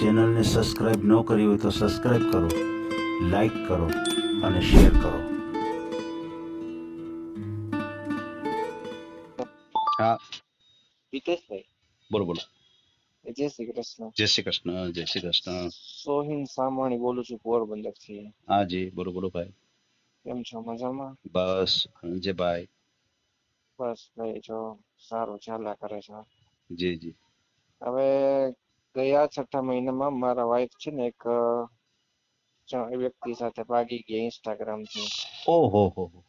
ચેનલને સબસ્ક્રાઈબ ન કરી હોય તો સબસ્ક્રાઇબ કરો લાઈક કરો અને શેર કરો. હા. હિતેશભાઈ. બોલો બોલો. જય શ્રી કૃષ્ણ. જય શ્રી કૃષ્ણ જય શ્રી કૃષ્ણ. સોહિન સામાણી બોલું છું પોરબંદરથી. હા જી બોલો બોલો ભાઈ. કેમ છો? મજામાં? બસ જે ભાઈ. બસ ભાઈ જો સારું ચાલ્યા કરે છે. જી જી. હવે ગયા છઠ્ઠા મહિનામાં મારા વાઈફ છે ને એક વ્યક્તિ સાથે ભાગી ગયા ઇન્સ્ટાગ્રામથી. ઓહો હો.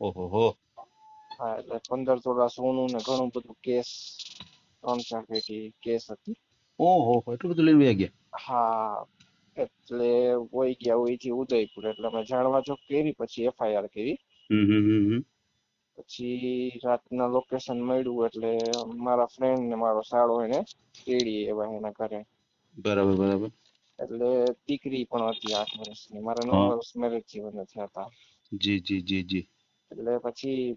ઓહો હો. હા એટલે પંદર તોલા સોનું ને ઘણું બધું કેસ ત્રણ ચાર પેટી કેસ હતી. ઓહો હો એટલું બધું લઈને વયા ગયા? હા એટલે વહી ગયા હોયથી ઉદયપુર. એટલે અમે જાણવા ચોક કરી પછી એફઆઈઆર કરી. હમ હમ હમ. પછી રાતના લોકેશન મળ્યું એટલે મારા ફ્રેન્ડ ને મારો સાળો એને તેડી એવા એના ઘરે. બરાબર બરાબર. એટલે દીકરી પણ હતી આઠ વર્ષની. મારા નવ વર્ષ મેરેજ જીવન થયા હતા. જી જી જી જી. એટલે પછી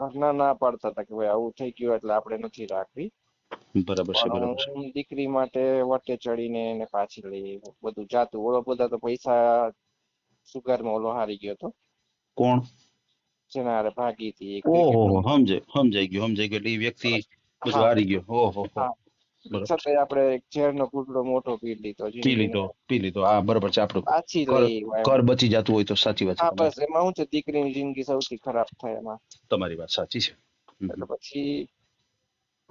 ઘરના ના પાડતા હતા કે ભાઈ આવું થઈ ગયું એટલે આપણે નથી રાખવી. બરાબર છે બરાબર છે. દીકરી માટે વટે ચડીને એને પાછી લઈ બધું જાતું. ઓલો બધા તો પૈસા સુગારમાં ઓલો હારી ગયો હતો. કોણ? જેના ભાગી હતી ઓહો. સમજાય સમજાઈ ગયું સમજાઈ ગયું. એટલે એ વ્યક્તિ બધું હારી ગયો. ઓહો છતાંય આપણે એક ઝેરનો ઘૂંટડો મોટો પી લીધો પી લીધો પી લીધો. હા બરોબર છે. આપણું એમ. ઘર બચી જતું હોય તો સાચી વાત હા બસ એમાં શું છે દીકરીની જિંદગી સૌથી ખરાબ થાય એમાં. તમારી વાત સાચી છે. એટલે પછી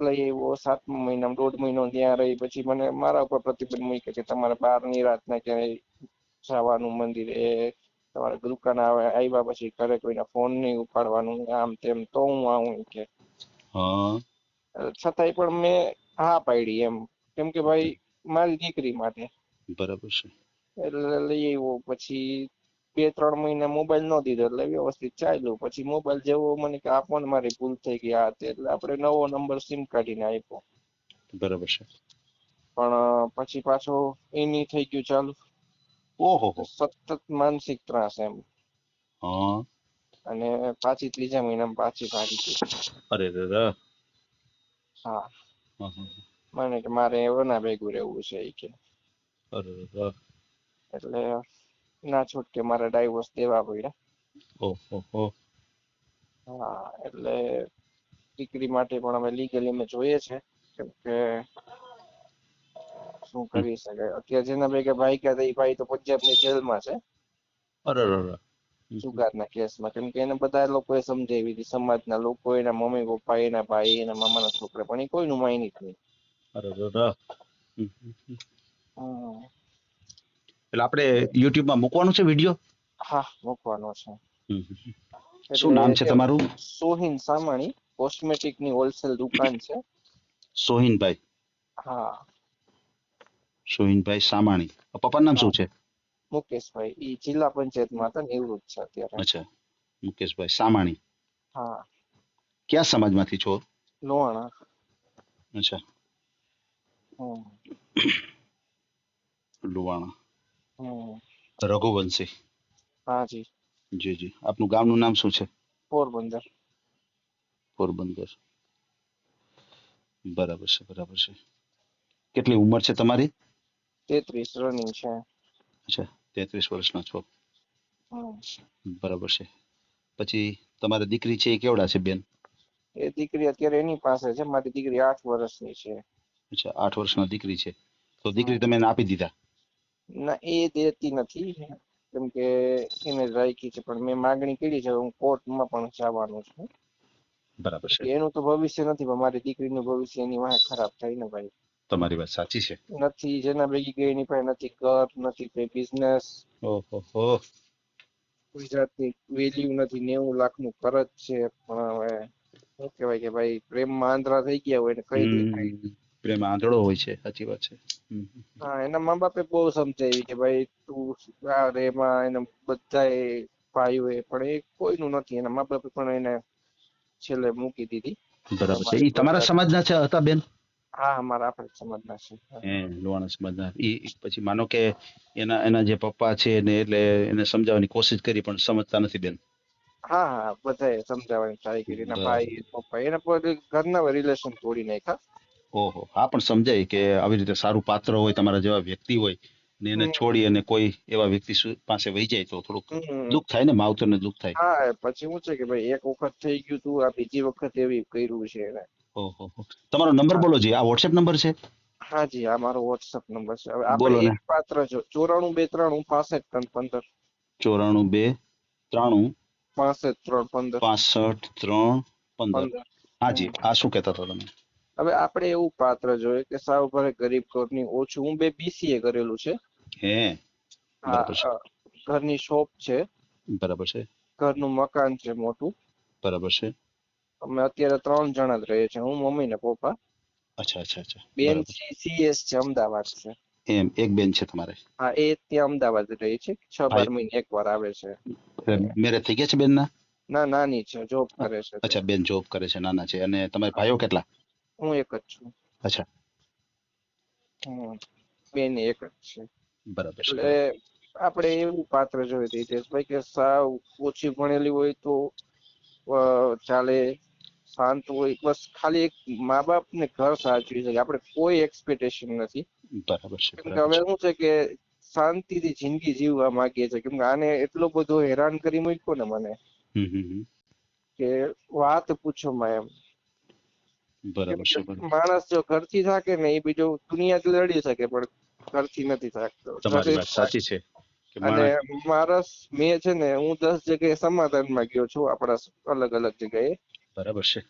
લઈ આવ્યો સાતમા મહિના દોઢ મહિનો ત્યાં રહી પછી મને મારા ઉપર પ્રતિબંધ મૂક્યો કે તમારે બહારની રાતના ક્યાંય જવાનું મંદિરે તમારે દુકાન આવે આવ્યા પછી ઘરે કોઈના ફોન નહીં ઉપાડવાનું આમ તેમ તો હું આવું કે. છતાંય પણ મેં હા પાડી એમ. કેમ કે ભાઈ મારી દીકરી માટે. બરાબર છે. એટલે લઈ આવ્યો પછી બે ત્રણ મહિના મોબાઈલ ન દીધો એટલે વ્યવસ્થિત ચાલ્યું. પછી મોબાઈલ જેવો મને કે આપો ને મારી ભૂલ થઈ ગઈ આ એટલે આપણે નવો નંબર સિમ કાઢીને આપ્યો. બરાબર છે. પણ પછી પાછો એની થઈ ગયું ચાલુ. ઓહો. સતત માનસિક ત્રાસ એમ. હા. અને પાછી ત્રીજા મહિનામાં પાછી ભાગી ગઈ. અરે રે રે. હા. મને કે મારે એના ભેગું રહેવું છે એ કે. અરે રે રે. એટલે ના છૂટકે મારે ડાયવોર્સ દેવા પડ્યા. ઓહો હો. હા એટલે દીકરી માટે પણ અમે લીગલી અમે જોઈએ છે. કેમ કે શું કરી શકાય અત્યારે જેના ભેગા ભાઈ ગયા હતા એ ભાઈ તો પંજાબની જેલમાં છે. સુગારના કેસમાં? કેમ કે એને બધા લોકોએ સમજાવી હતી સમાજના લોકો એના મમ્મી પપ્પા એના ભાઈ એના મામાના છોકરા પણ એ કોઈનું માની જ નહીં. એટલે આપણે YouTube માં મૂકવાનું છે વીડિયો? હા મૂકવાનો છે. શું નામ છે તમારું? સોહિન સામાણી કોસ્મેટિકની હોલસેલ દુકાન છે. સોહિનભાઈ. હા. સોહિનભાઈ સામાણી. પપ્પાનું નામ શું છે? મુકેશભાઈ. ઈ જિલ્લા પંચાયતમાં હતા નિવૃત્ત છે અત્યારે. અચ્છા. મુકેશભાઈ સામાણી. હા. કયા સમાજમાંથી છો? લોહાણા. અચ્છા. લોહાણા. રઘુવંશી. હા જી. જી જી. આપનું ગામનું નામ શું છે? પોરબંદર. પોરબંદર. બરાબર છે બરાબર છે. કેટલી ઉંમર છે તમારી? તેત્રીસ રનિંગ છે. અચ્છા તેત્રીસ વર્ષનો છો. બરાબર છે. પછી તમારી દીકરી છે એ કેવડા છે બેન? એ દીકરી અત્યારે એની પાસે છે મારી દીકરી આઠ વર્ષની છે. અચ્છા આઠ વર્ષના દીકરી છે. તો દીકરી તમે આપી દીધા? ના એ દેતી નથી. કેમ કે એને રાખી છે પણ મેં માગણી કરી છે હું કોર્ટમાં પણ જવાનું છું. બરાબર છે. એનું તો ભવિષ્ય નથી પણ મારી દીકરીનું ભવિષ્ય એની વાંહે ખરાબ થાય ને ભાઈ. તમારી વાત સાચી છે. નથી જેના ભેગી ગઈ એની પાસે નથી ઘર નથી કોઈ બિઝનેસ ઓહો હો કોઈ વેલ્યુ નથી નેવું લાખનું કરજ છે. પણ હવે શું કહેવાય કે ભાઈ પ્રેમમાં આંધળા થઈ ગયા હોય ને કઈ પ્રેમ આંધળો હોય છે સાચી વાત છે. હા એના મા બાપે બહુ સમજાવી કે ભાઈ તું આ રેમાં એને ભાઈઓ એ પણ એ કોઈનું નથી. એના મા બાપે પણ એને છેલ્લે મૂકી દીધી. બરાબર છે. એ તમારા સમાજના છે હતા બેન હા અમારા આપણે સમજના છે. હે. લોહાણા સમાજના પછી માનો કે એના એના જે પપ્પા છે ને એટલે એને સમજાવવાની કોશિશ કરી પણ સમજતા નથી બેન. હા હા બધાએ સમજાવવાની ટ્રાય કરી એના ભાઈ પપ્પા એના પર ઘરના રિલેશન તોડી નાખ્યા. ઓહો હા પણ સમજાય કે આવી રીતે સારું પાત્ર હોય તમારા જેવા વ્યક્તિ હોય ને એને છોડી અને કોઈ એવા વ્યક્તિ પાસે વહી જાય તો થોડુંક દુઃખ થાય ને માવતરને દુઃખ થાય. હા પછી શું છે કે ભાઈ એક વખત થઈ ગયું તું આ બીજી વખત એવી કર્યું છે એને. ઓહો. તમારો નંબર બોલો જી. આ વોટ્સએપ નંબર છે? હા જી આ મારો વોટ્સએપ નંબર છે. હવે આપણે એક પાત્ર જો ચોરાણું બે ત્રાણું પાસઠ ત્રણ પંદર. ચોરાણું બે ત્રાણું પાસઠ ત્રણ પંદર. પાસઠ ત્રણ પંદર. હા જી આ શું કહેતા હતા તમે? હવે આપણે એવું પાત્ર જોઈએ કે સાવ ભરે ગરીબ ઘરની ઓછું. હું બે બીસીએ કરેલું છે. હે. ઘરની શોપ છે. બરાબર છે. ઘરનું મકાન છે મોટું. બરાબર છે. અમે અત્યારે ત્રણ જણા જ રહીએ છીએ હું મમ્મી ને પપ્પા. અચ્છા અચ્છા અચ્છા. બેન. સીએસ છે અમદાવાદ છે. એમ એક બેન છે તમારે? હા એ ત્યાં અમદાવાદ રહે છે છ બાર મહિને એક વાર આવે છે. મેરેજ થઈ ગયા છે બેન ના નાની છે જોબ કરે છે અચ્છા બેન જોબ કરે છે નાના છે. અને તમારા ભાઈઓ કેટલા? હું એક જ છું. અચ્છા. હમ. બેન એક જ છે. બરાબર એટલે આપણે એવું પાત્ર જોઈએ હિતેશભાઈ કે સાવ ઓછી ભણેલી હોય તો ચાલે શાંત હોય બસ ખાલી એક મા બાપ ને ઘર સાચવી શકે. આપણે કોઈ એક્સપેક્ટેશન નથી. બરાબર છે કેમ કે હવે શું છે કે શાંતિથી જિંદગી જીવવા માંગીએ છીએ. કેમ કે આને એટલો બધો હેરાન કરી મૂક્યો ને મને. કે વાત પૂછો માં એમ. બરાબર છે માણસ જો ઘરથી થાકે ને એ બીજો દુનિયાથી લડી શકે પણ ઘરથી નથી થાકતો. તમારી વાત સાચી છે અને માણસ મેં છે ને હું દસ જગ્યાએ સમાધાનમાં ગયો છું આપણા અલગ અલગ જગ્યાએ. બરાબર છે.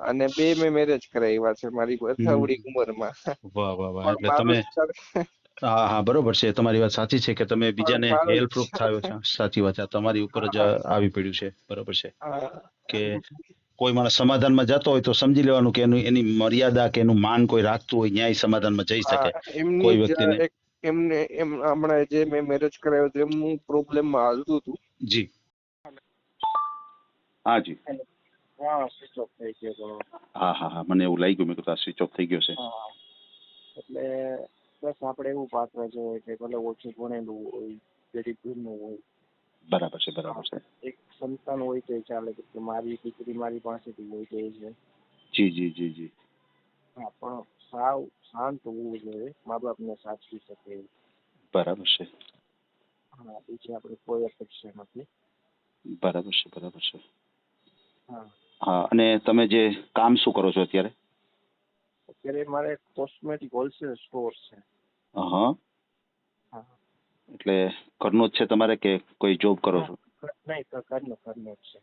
અને બે મેં મેરેજ કરાવ્યા છે મારી અથાવડી ઉંમરમાં. વાહ વાહ વાહ એટલે તમે હા હા બરોબર છે તમારી વાત સાચી છે કે તમે બીજાને હેલ્પ હેલ્પરૂપ થયો છે. સાચી વાત છે તમારી ઉપર જ આવી પડ્યું છે બરોબર છે. કે કોઈ માણસ સમાધાનમાં જતો હોય તો સમજી લેવાનું કે એનું એની મર્યાદા કે એનું માન કોઈ રાખતું હોય ન્યાય સમાધાનમાં જઈ શકે. કોઈ વ્યક્તિને- એમને એમ હમણાં જે મેં મેરેજ કરાવ્યું હતું એમનું પ્રોબ્લેમમાં હાલતું હતું. જી. હા જી. હા સ્વિચ ઓફ થઈ ગયો હતો હા હા હા મને એવું લાગ્યું મેં કીધું આ સ્વિચ ઓફ થઈ ગયો છે. હા એટલે બસ આપણે એવું પાત્ર જોઈએ કે ભલે ઓછું ભણેલું હોય ગરીબ ઘરનું હોય. બરાબર છે બરાબર છે. એક સંતાન હોય તો ચાલે કે મારી દીકરી મારી પાસેથી હોય તો છે. જી જી જી જી. હા પણ સાવ શાંત હોવું જોઈએ મા બાપને સાચવી શકે. બરાબર છે. હા બીજી આપણે કોઈ અપેક્ષા નથી. બરાબર છે બરાબર છે. હા. હા અને તમે જે કામ શું કરો છો અત્યારે? અત્યારે મારે કોસ્મેટિક હોલસેલ સ્ટોર છે. હા. એટલે ઘરનો જ છે તમારે કે કોઈ જોબ કરો છો? નહીં ઘરનો ઘરનો જ છે.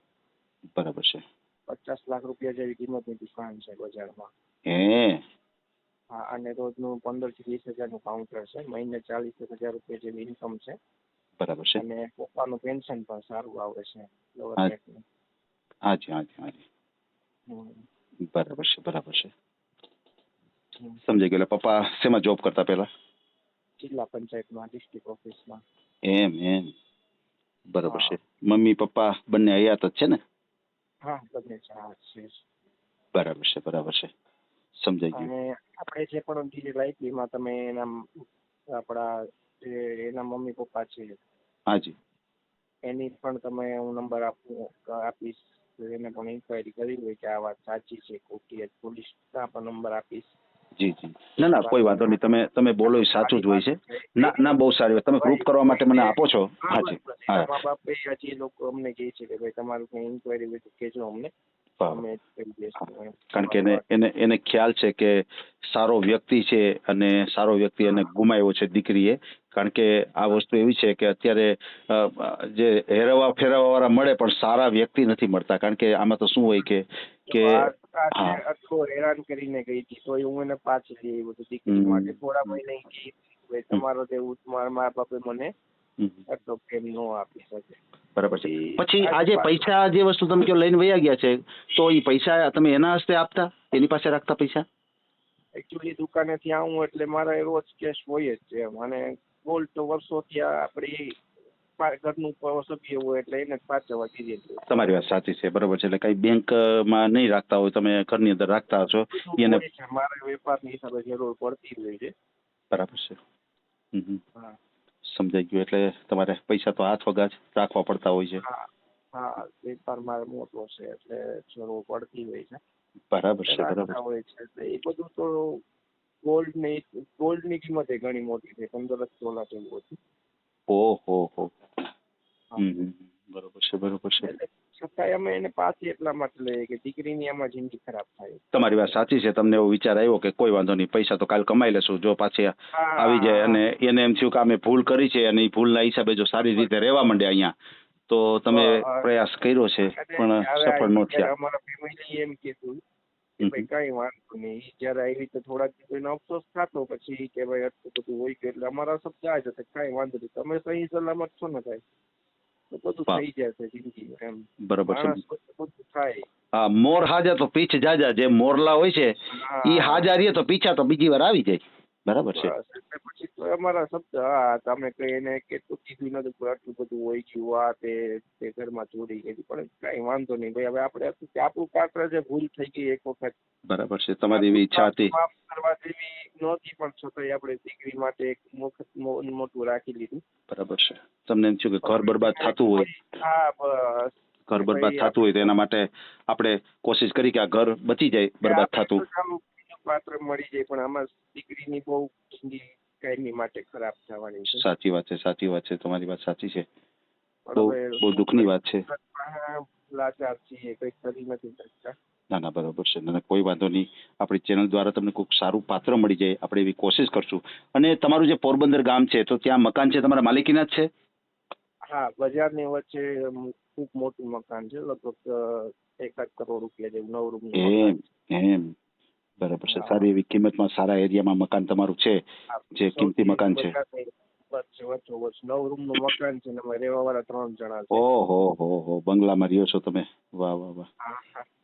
બરાબર છે. પચાસ લાખ રૂપિયા જેવી કિંમતની દુકાન છે બજારમાં. હે? હા અને રોજનું પંદરથી વીસ હજારનું કાઉન્ટર છે. મહિને ચાલીસ હજાર રૂપિયા જેવી ઇન્કમ છે. બરાબર છે. અને પપ્પાનું પેન્શન પણ સારું આવે છે. lower હા. rate નું. હાજી હાજી હાજી. બરાબર છે બરાબર છે. સમજાઈ ગયું. એટલે પપ્પા શેમાં જોબ કરતા પહેલા? જિલ્લા પંચાયતમાં ડિસ્ટ્રિક્ટ ઓફિસમાં એમ એમ. બરાબર છે. મમ્મી પપ્પા બંને હયાત જ છે ને? હા બંને છે બરાબર છે બરાબર છે. સમજાઈ ગયું. અને આપણે જે પણ આપી એમાં તમે એના આપણા જે એના મમ્મી પપ્પા છે હાજી. એની પણ તમે હું નંબર આપું આપીશ. એને પણ ઇન્ક્વાયરી કરી હોય કે આ વાત સાચી છે ખોટી પોલીસ પણ નંબર આપીશ. જી જી. ના ના કોઈ વાંધો નહીં. તમે તમે બોલો એ સાચું જ હોય છે. ના ના બહુ સારી વાત. તમે પ્રૂફ કરવા માટે મને આપો છો. હાજી હા મા બાપ હજી લોકો અમને કહે છે કે ભાઈ તમારું કઈ ઇન્ક્વાયરી હોય તો કહેજો અમને. કારણ કે એને એને એને ખ્યાલ છે કે સારો વ્યક્તિ છે અને સારો વ્યક્તિ એને ગુમાવ્યો છે દીકરીએ. કારણ કે આ વસ્તુ એવી છે કે અત્યારે જે હેરવા ફેરવા વાળા મળે પણ સારા વ્યક્તિ નથી મળતા. કારણ કે આમાં તો શું હોય કે કે આ- આ જે હા. આટલો હેરાન કરીને ગઈ હતી. તો હું એને પાછી લઈ આવ્યો હતો દીકરી માટે. થોડા મહિને ગઈ. તમારો જેવું મારા મા બાપે મને આટલો પ્રેમ ન આપી શકે. બરાબર છે. પછી આ આ જે પૈસા જે વસ્તુ તમે કયો લઈને વયા ગયા છે તો એ પૈસા તમે એના હસ્તે આપતા? એની પાસે રાખતા પૈસા? એકચ્યુઅલી દુકાનેથી આવું એટલે મારા રોજ કેશ હોય જ છે. એમ અને ગોલ્ડ તો વર્ષોથી આપણી ઘરનું સભ્ય હોય એટલે એને પાછળવા દીધેલું તમારી વાત સાચી છે બરાબર છે. એટલે કઈ બેંકમાં નહીં રાખતા હોય તમે ઘરની અંદર રાખતા હશો એને મારા વેપારની હિસાબે જરૂર પડતી હોય છે. બરાબર છે. હા. સમજાઈ ગયું એટલે તમારે પૈસા તો હાથ વગા જ રાખવા પડતા હોય છે. હા. વેપાર મારે મોટો છે એટલે જરૂર પડતી હોય છે. બરાબર છે બરાબર છે. એ બધું તો ગોલ્ડ ને ગોલ્ડની કિંમત એ ઘણી મોટી છે પંદર તોલા જેવું ઓછી ઓહો હો. બરોબર છે બરોબર છે. છતાંય અમે એને પાછી એટલા માટે લઈએ કે દીકરીની આમાં જિંદગી ખરાબ થાય. તમારી વાત સાચી છે તમને એવો વિચાર આવ્યો કે કોઈ વાંધો નહીં પૈસા તો કાલ કમાઈ લેશું જો પાછી આવી જાય. અને એને એમ થયું કે અમે ભૂલ કરી છે અને એ ભૂલના હિસાબે જો સારી રીતે રહેવા માંડે અહીંયા તો તમે પ્રયાસ કર્યો છે પણ સફળ ન થયા. અમારા ફેમિલી એમ કીધું. ભાઈ કઈ વાંધો નહીં. જ્યારે આવી રીતે થોડાક દિવસ એનો અફસોસ થતો પછી કે ભાઈ આટલું બધું હોય ગયું. એટલે અમારા શબ્દ આ જ હતા કઈ વાંધો નહીં. તમે સહી સલામત છો ને ભાઈ? તો બધું. થઈ જશે જિંદગી એમ. બરોબર છે. બધું થાય. હા મોર હાજા તો પીછ જાજા જે મોરલા હોય છે ઈ હાજા રહીએ તો પીછા તો બીજી વાર આવી જાય. બરાબર છે. એટલે પછી તો અમારા શબ્દ હા તમે કઈ એને કેટલું કીધું નતું આટલું બધું હોય ગયું આ તે તે ઘરમાં ચોરી ગઈ પણ કઈ વાંધો નહીં ભાઈ હવે આપણે આપણું પાત્ર જે ભૂલ થઈ ગઈ એક વખત. બરાબર છે તમારી એવી ઈચ્છા હતી માફ કરવા જેવી નહોતી પણ છતાંય આપણે દીકરી માટે એક મુખ મો- મોટું રાખી લીધું. બરાબર છે. તમને એમ થયું કે ઘર બરબાદ થતું હોય. હા બસ. ઘર બરબાદ થતું હોય તો એના માટે આપણે કોશિશ કરી કે આ ઘર બચી જાય બરબાદ થતું. તો પાત્ર મળી જાય પણ આમાં દીકરીની બહુ જિંદગી કાયમી માટે ખરાબ થવાની છે. સાચી વાત છે સાચી વાત છે તમારી વાત સાચી છે. બહુ બહુ દુઃખની વાત છે. લાચાર છીએ કંઈ કરી નથી શકતા. ના ના બરાબર છે. ના ના, કોઈ વાંધો નહીં. આપણી ચેનલ દ્વારા તમને કોઈક સારું પાત્ર મળી જાય આપણે એવી કોશિશ કરશું. અને તમારું જે પોરબંદર ગામ છે તો ત્યાં મકાન છે તમારા માલિકીના જ છે? હા બજારની વચ્ચે અમ, ખૂબ મોટું મકાન છે લગભગ એકાદ કરોડ રૂપિયા જેવું નવ રૂમ એમ એમ. બરાબર છે. સારી એવી કિંમતમાં સારા એરિયામાં મકાન તમારું છે જે કિંમતી મકાન છે. વચ્ચોવચ્ચ નવ રૂમનું મકાન છે ને અમે રહેવાવાળા ત્રણ જણા છે. ઓહો હો હો. બંગલામાં રહ્યો છો તમે? વાહ વાહ વાહ.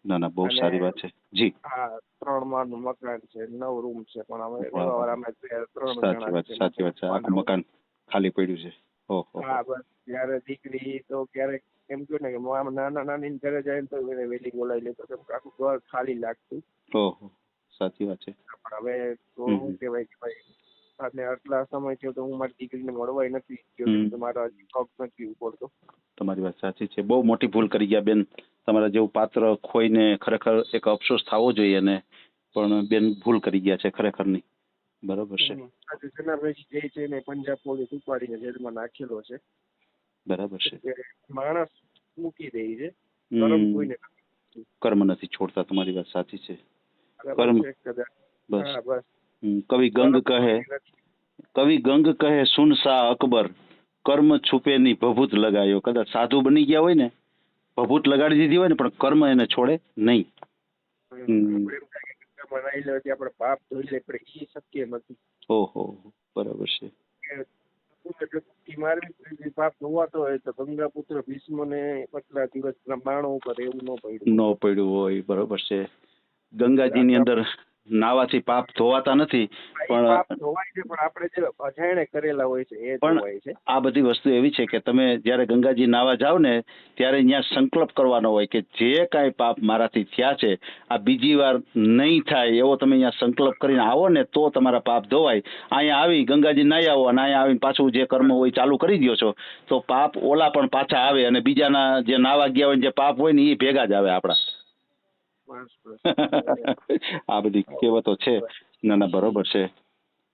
ના ના બહુ સારી વાત છે. જી. હા ત્રણ માળનું મકાન છે નવ રૂમ છે પણ અમે. રહેવાવાળા અમે ત્રણ સાચી વાત. સાચી વાત છે. આખું મકાન ખાલી પડ્યું છે. ઓહો હા. બસ. ત્યારે દીકરી તો ક્યારેક એમ કહ્યું ને કે નાના નાની ઘરે જાય તો એને વેલી બોલાવી લેતો આખું ઘર ખાલી લાગતું. ઓહો. સાચી વાત છે. પણ હવે તો શું કહેવાય કે ભાઈ અને આટલા સમય થયો તો હું મારી દીકરીને મળવાય નથી ગયો મારા હજી નથી ઉપડતો તમારી વાત સાચી છે. બહુ મોટી ભૂલ કરી ગયા બેન. તમારા જેવું પાત્ર ખોઈને ખરેખર એક અફસોસ થવો જોઈએ ને પણ બેન ભૂલ કરી ગયા છે ખરેખરની. બરોબર છે. જનાભાઈ જે છે ને પંજાબ પોલીસ ઉપાડીને જેલમાં નાખેલો છે. બરાબર છે. માણસ મૂકી દે છે. કરમ કોઈને કર્મ નથી છોડતા તમારી વાત સાચી છે. બરાબર કર્મ. છે કદાચ બસ હા બસ હમ, કવિ ગંગ કરમ કહે કોઈને નથી. કવિ ગંગ કહે સુન શાહ અકબર કર્મ છુપે ની ભભૂત લગાયો કદાચ સાધુ બની ગયા હોય ને ભભૂત લગાડી દીધી હોય ને પણ કર્મ એને છોડે નહીં. હમ. આપણે એમ થાય કે ગંગા બનાવી લેવાથી આપણે પાપ ધોઈ લે પણ એ શક્ય નથી. ઓહો બરાબર છે. કે એટલે ડૂબકી મારવી પછી પાપ ધોવાતો હોય તો ગંગા પુત્ર ભીષ્મને પતલા દિવસના બાણો ઉપર એવું ન પડ્યું ન પડ્યું હોય બરોબર છે. ગંગાજીની અંદર નાવાથી પાપ ધોવાતા નથી પણ ધોવાય છે પણ આપણે જે અજાણે કરેલા હોય છે એ ધોવાય છે. આ બધી વસ્તુ એવી છે કે તમે જ્યારે ગંગાજી નાવા જાવ ને ત્યારે અહીંયા સંકલ્પ કરવાનો હોય કે જે કાંઈ પાપ મારાથી થયા છે આ બીજી વાર નહીં થાય એવો તમે અહીંયા સંકલ્પ કરીને આવો ને તો તમારા પાપ ધોવાય. અહીંયા આવી ગંગાજી નાહી આવો અને અહીંયા આવીને પાછું જે કર્મ હોય ચાલુ કરી દો છો તો પાપ ઓલા પણ પાછા આવે અને બીજાના જે નાવા ગયા હોય ને જે પાપ હોય ને એ ભેગા જ આવે આપણા. આ બધી કહેવતો છે. ના ના બરોબર છે.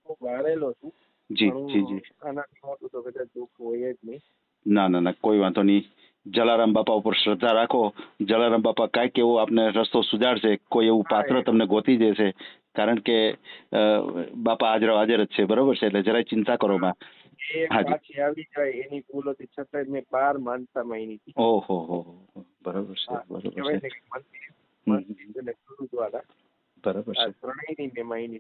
હું વારેલો છું. જી જી જી. આનાથી મોટું તો કદાચ દુઃખ હોય જ નહીં. ના ના ના કોઈ વાંધો નહીં. જલારામ બાપા ઉપર શ્રદ્ધા રાખો. જલારામ બાપા કાંઈક એવો આપને રસ્તો સુધારશે. કોઈ એવું પાત્ર તમને ગોતી દેશે. કારણ કે બાપા હાજર હાજર જ છે. બરોબર છે? એટલે જરાય ચિંતા કરો માં. પાછી આવી જાય એની ભૂલ હતી મેં બાર માનતા માની ઓહો હો. બરોબર છે બરોબર છે. બરોબર છે. ત્રણેયની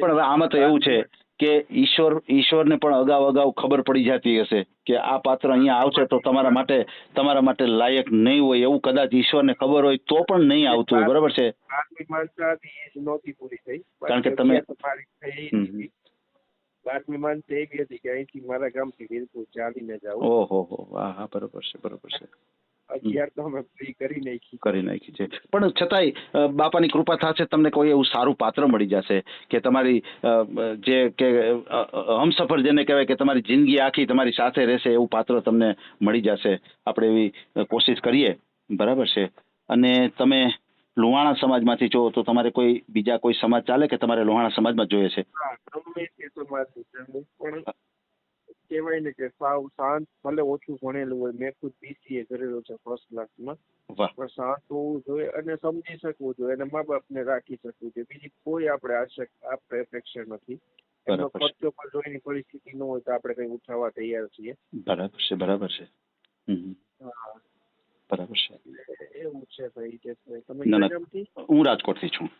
પણ હવે આમાં તો એવું છે કે ઈશ્વર ઈશ્વરને પણ અગાઉ અગાઉ ખબર પડી જતી હશે કે આ પાત્ર અહીંયા આવશે તો તમારા માટે તમારા માટે લાયક નહીં હોય એવું કદાચ ઈશ્વરને ખબર હોય તો પણ નહીં આવતું હોય. બરોબર છે? નહોતી પૂરી થઈ. કારણ કે તમે- બાતમી. માનતા એવી હતી કે અહીંથી મારા ગામથી વીરપુર ચાલીને જાઉં. ઓહો હો. હા હા બરોબર છે બરોબર છે. અગિયાર તો અમે ફ્રી કરી નાખી. કરી નાખી છે. પણ છતાંય બાપાની કૃપા થશે તમને કોઈ એવું સારું પાત્ર મળી જશે કે તમારી જે કે હમસફર જેને કહેવાય કે તમારી જિંદગી આખી તમારી સાથે રહેશે એવું પાત્ર તમને મળી જશે. આપણે એવી કોશિશ કરીએ. બરાબર છે? અને તમે લોહાણા સમાજમાંથી જો તો તમારે કોઈ બીજા કોઈ સમાજ ચાલે કે તમારે લોહાણા સમાજમાં જોઈએ છે? કહેવાય ને કે સાવ શાંત ભલે ઓછું ભણેલું હોય મેં ખુદ બીસીએ કરેલું છે ફર્સ્ટ ક્લાસમાં પણ શાંત હોવું જોઈએ અને સમજી શકવું જોઈએ અને મા બાપને રાખી શકવું જોઈએ. બીજી કોઈ આપણે આશક આપણે અપેક્ષા નથી. ખર્ચો પણ જો પરિસ્થિતિ ન હોય તો આપણે કઈ ઉઠાવવા તૈયાર છીએ. બરાબર છે બરાબર છે. બરાબર છે. એવું છે ભાઈ કે તમે હું રાજકોટથી છું.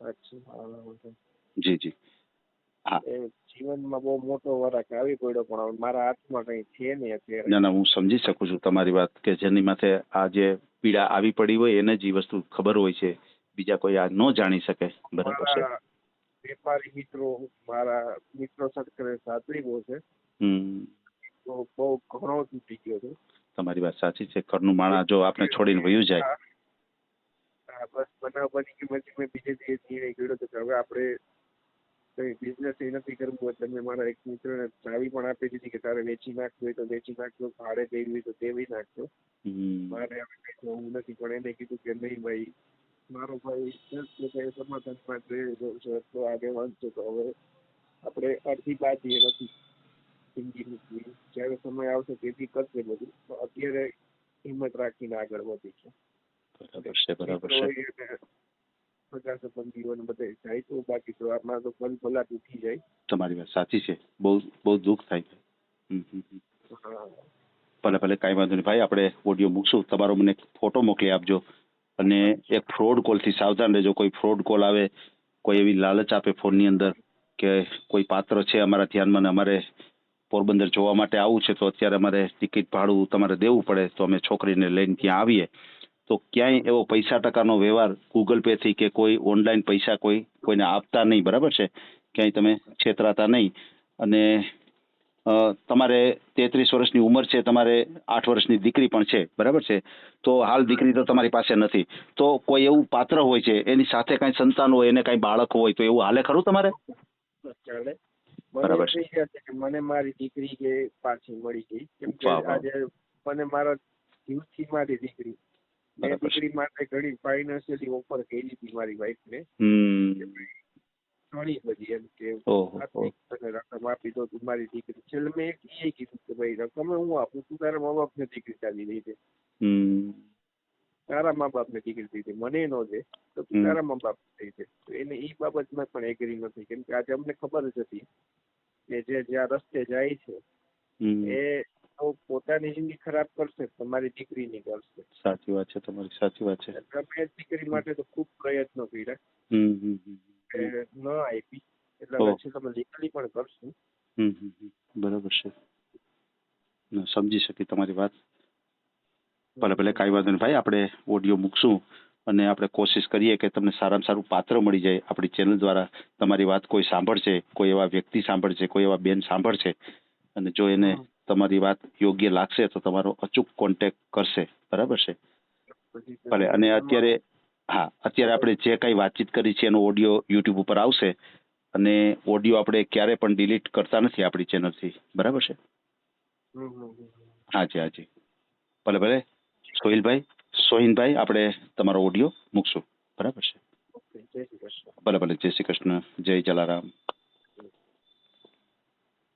અચ્છા. જી જી. એ જીવનમાં બહુ મોટો વરાક આવી પડ્યો પણ હવે મારા હાથમાં કઈ છે નહીં અત્યારે. ના ના હું સમજી શકું છું તમારી વાત કે જેની માથે આ જે પીડા આવી પડી હોય એને જ એ વસ્તુ ખબર હોય છે. બીજા કોઈ આ ન જાણી શકે. બરાબર છે. મારા વેપારી મિત્રો મારા મિત્રો સર્કલ સાતરી બહુ છે હમ. તો બહુ ઘણો તૂટી ગયો છે. તમારી વાત સાચી છે. ઘરનું માણા જો આપણે છોડીને વયું જાય. બસ બનાવ બની ગયું. પછી મેં બીજે દિવસે નિર્ણય કર્યો હતો કે હવે આપણે કઈ બિઝનેસ એ નથી કરવું એટલે મેં મારા એક મિત્રને ચાવી પણ આપી દીધી કે તારે વેચી નાખવી હોય તો વેચી નાખજો ભાડે દેવી હોય તો દેવી નાખજો. મારે હવે કંઈ જોવું નથી પણ એને કીધું કે નહીં ભાઈ મારો ભાઈ સમાધાનમાં રહી ગયો છે તો આગળ છે તો હવે આપણે અડધી બાજી નથી. જિંદગીની જ્યારે સમય આવશે તેથી કરશે બધું તો અત્યારે હિંમત રાખીને આગળ વધી છે બરાબર છે. બરાબર છે મિત્રો એને સગા સંબંધીઓ ને બધે જાય તો બાકી તો આમાં તો મન ભલા તૂટી જાય. તમારી વાત સાચી છે. બહુ બહુ દુઃખ થાય છે. ભલે ભલે કાંઈ વાંધો નહીં. ભાઈ આપણે ઓડિયો મૂકશું. તમારો મને ફોટો મોકલી આપજો. અને એક ફ્રોડ કોલથી સાવધાન રહેજો. કોઈ ફ્રોડ કોલ આવે કોઈ એવી લાલચ આપે ફોનની અંદર કે કોઈ પાત્ર છે અમારા ધ્યાનમાં ને અમારે પોરબંદર જોવા માટે આવવું છે તો અત્યારે અમારે ટિકિટ ભાડું તમારે દેવું પડે. તો અમે છોકરીને લઈને ત્યાં આવીએ. તો ક્યાંય એવો પૈસા ટકાનો વ્યવહાર ગૂગલ પે થી કે કોઈ ઓનલાઈન પૈસા કોઈ કોઈને આપતા નહીં બરાબર છે? ક્યાંય તમે છેતરાતા નહીં. અને તમારે તેત્રીસ વર્ષની ઉંમર છે તમારે આઠ વર્ષની દીકરી પણ છે બરાબર છે? તો હાલ દીકરી તો તમારી પાસે નથી. તો કોઈ એવું પાત્ર હોય છે એની સાથે કાંઈ સંતાન હોય એને કાંઈ બાળક હોય તો એવું હાલે ખરું તમારે? બરાબર છે. મને મારી દીકરી કે પાછી મળી ગઈ કેમ કે વાહ, વાહ. આજે મને મારા જીવથી મારી દીકરી મેં દીકરી માટે ઘણી ફાઇનાન્શિયલી ઓફર કરી હતી મારી વાઈફને ઘણી બધી એમ કે રકમ આપી દો તું મારી દીકરી. છેલ્લે મેં એક એ કીધું કે ભાઈ રકમ હું આપું તું તારા મા બાપને દીકરી ચાલી રહી છે. તારા મા બાપને દીકરી દીધી મને નો દે તો તું તારા મા બાપ થઈ છે. તો એને એ બાબતમાં પણ એગ્રી નથી. કેમ કે આજે અમને ખબર જ હતી કે જે જ્યાં રસ્તે જાય છે એ તો પોતાની જિંદગી ખરાબ કરશે તમારી દીકરીની કરશે. સાચી વાત છે તમારી સાચી વાત છે. તમે દીકરી માટે તો ખૂબ પ્રયત્નો કર્યા. ન આપી એટલે પછી તમે લીગલી પણ કરશું. બરાબર છે. સમજી શકી તમારી વાત. ભલે ભલે કાંઈ વાંધો નહીં. ભાઈ આપણે ઓડિયો મૂકશું અને આપણે કોશિશ કરીએ કે તમને સારામાં સારું પાત્ર મળી જાય આપણી ચેનલ દ્વારા. તમારી વાત કોઈ સાંભળશે કોઈ એવા વ્યક્તિ સાંભળશે કોઈ એવા બેન સાંભળશે. અને જો એને. તમારી વાત યોગ્ય લાગશે તો તમારો અચૂક કોન્ટેક કરશે. બરાબર છે? ભલે અને અત્યારે હા અત્યારે આપણે જે કાંઈ વાતચીત કરી છે એનો ઓડિયો યુટ્યુબ ઉપર આવશે અને ઓડિયો આપણે ક્યારે પણ ડિલીટ કરતા નથી આપણી ચેનલથી બરાબર છે. હાજી હાજી. ભલે ભલે. સોહિલભાઈ સોહિનભાઈ આપણે તમારો ઓડિયો મૂકશું. બરાબર છે? ઓકે જય શ્રી કૃષ્ણ. ભલે ભલે. જય શ્રી કૃષ્ણ. જય જલારામ.